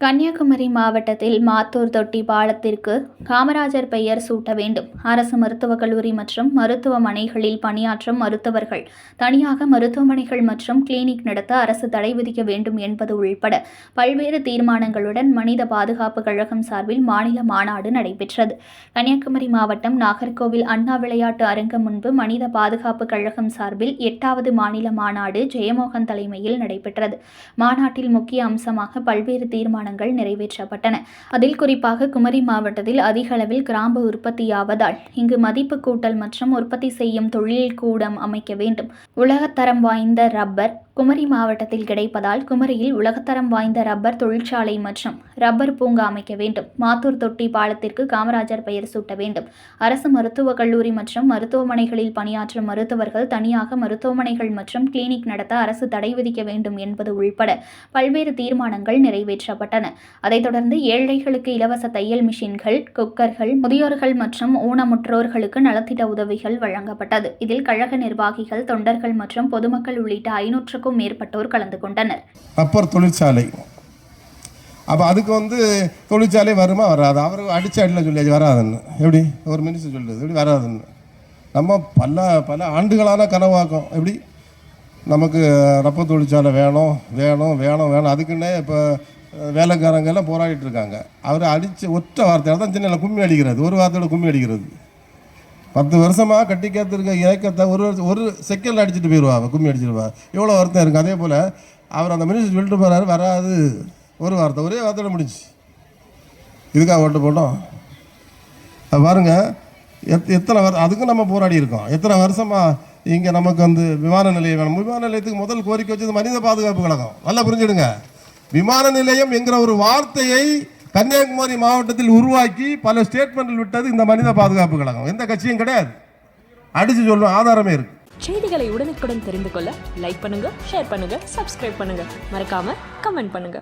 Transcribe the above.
கன்னியாகுமரி மாவட்டத்தில் மாத்தூர் தொட்டி பாலத்திற்கு காமராஜர் பெயர் சூட்ட வேண்டும். அரசு மருத்துவக் கல்லூரி மற்றும் மருத்துவமனைகளில் பணியாற்றும் மருத்துவர்கள் தனியாக மருத்துவமனைகள் மற்றும் கிளினிக் நடத்த அரசு தடை விதிக்க வேண்டும் என்பது உள்பட பல்வேறு தீர்மானங்களுடன் மனித பாதுகாப்பு கழகம் சார்பில் மாநில மாநாடு நடைபெற்றது. கன்னியாகுமரி மாவட்டம் நாகர்கோவில் அண்ணா விளையாட்டு அரங்கம் முன்பு மனித பாதுகாப்பு கழகம் சார்பில் எட்டாவது மாநில மாநாடு ஜெயமோகன் தலைமையில் நடைபெற்றது. மாநாட்டில் முக்கிய அம்சமாக பல்வேறு தீர்மானங்கள் நிறைவேற்றப்பட்டன. அதில் குறிப்பாக குமரி மாவட்டத்தில் அதிக அளவில் கிராம்பு உற்பத்தியாவதால் இங்கு மதிப்பு கூட்டல் மற்றும் உற்பத்தி செய்யும் தொழில் கூடம் அமைக்க வேண்டும். உலகத்தரம் வாய்ந்த ரப்பர் குமரி மாவட்டத்தில் கிடைப்பதால் குமரியில் உலகத்தரம் வாய்ந்த ரப்பர் தொழிற்சாலை மற்றும் ரப்பர் பூங்கா அமைக்க வேண்டும். மாத்தூர் தொட்டி பாலத்திற்கு காமராஜர் பெயர் சூட்ட வேண்டும். அரசு மருத்துவக் கல்லூரி மற்றும் மருத்துவமனைகளில் பணியாற்றும் மருத்துவர்கள் தனியாக மருத்துவமனைகள் மற்றும் கிளினிக் நடத்த அரசு தடை விதிக்க வேண்டும் என்பது உள்பட பல்வேறு தீர்மானங்கள் நிறைவேற்றப்பட்டன. அதைத் தொடர்ந்து ஏழைகளுக்கு இலவச தையல் மிஷின்கள் குக்கர்கள் முதியோர்கள் மற்றும் ஊனமுற்றோர்களுக்கு நலத்திட்ட உதவிகள் வழங்கப்பட்டது. இதில் கழக நிர்வாகிகள் தொண்டர்கள் மற்றும் பொதுமக்கள் உள்ளிட்ட ஐநூற்றுக்கும் மேற்பட்டோர் கலந்து கொண்டனர். ரப்பர் தொழிற்சாலை. அப்போ அதுக்கு வந்து தொழிற்சாலை வருமா வராது? அவர் அடிச்ச அடியில் சொல்லியாச்சு வராதுன்னு. எப்படி? ஒரு மினிஸ்டர் சொல்லுது எப்படி வராதுன்னு. நம்ம பல பல ஆண்டுகளான கனவாக்கம் எப்படி? நமக்கு ரப்பர் தொழிற்சாலை வேணும் வேணும் வேணும் வேணும். அதுக்குன்னே இப்போ வேலைக்காரங்க எல்லாம் போராடிட்டு இருக்காங்க. அவர் அடித்து ஒற்ற வார்த்தையால் தான் சின்ன கும்மி அடிக்கிறது. ஒரு வார்த்தையோட கும்மி அடிக்கிறது. பத்து வருஷமாக கட்டி காத்திருக்க இயக்கத்தை ஒரு வருஷம் ஒரு செகண்ட் அடிச்சுட்டு போயிடுவா கும்மி அடிச்சிருவா எவ்வளோ வருத்தம் இருக்குது அதே போல் அவர் அந்த மினிஸ்டர் சொல்லிட்டு போகிறாரு வராது. ஒரு வார்த்தை ஒரே வார்த்தையோட முடிஞ்சு இதுக்காக ஓட்டு போட்டோம். பாருங்கள் பாருங்க எத் எத்தனை வரு அதுக்கும் நம்ம போராடி இருக்கோம். எத்தனை வருஷமாக இங்கே நமக்கு வந்து விமான நிலையம் வேணும். விமான நிலையத்துக்கு முதல் கோரிக்கை வச்சது மனித பாதுகாப்பு கழகம். நல்லா புரிஞ்சுடுங்க விமான நிலையம் என்கிற ஒரு வார்த்தையை கன்னியாகுமரி மாவட்டத்தில் உருவாக்கி பல ஸ்டேட்மெண்டில் விட்டது இந்த மனித பாதுகாப்பு கழகம். எந்த கட்சியும் கிடையாது. அடிச்சு சொல்லும் ஆதாரமே இருக்கு. செய்திகளை உடனுக்குடன் தெரிந்து கொள்ள லைக் பண்ணுங்க ஷேர் பண்ணுங்க சப்ஸ்கிரைப் பண்ணுங்க. மறக்காம கமெண்ட் பண்ணுங்க.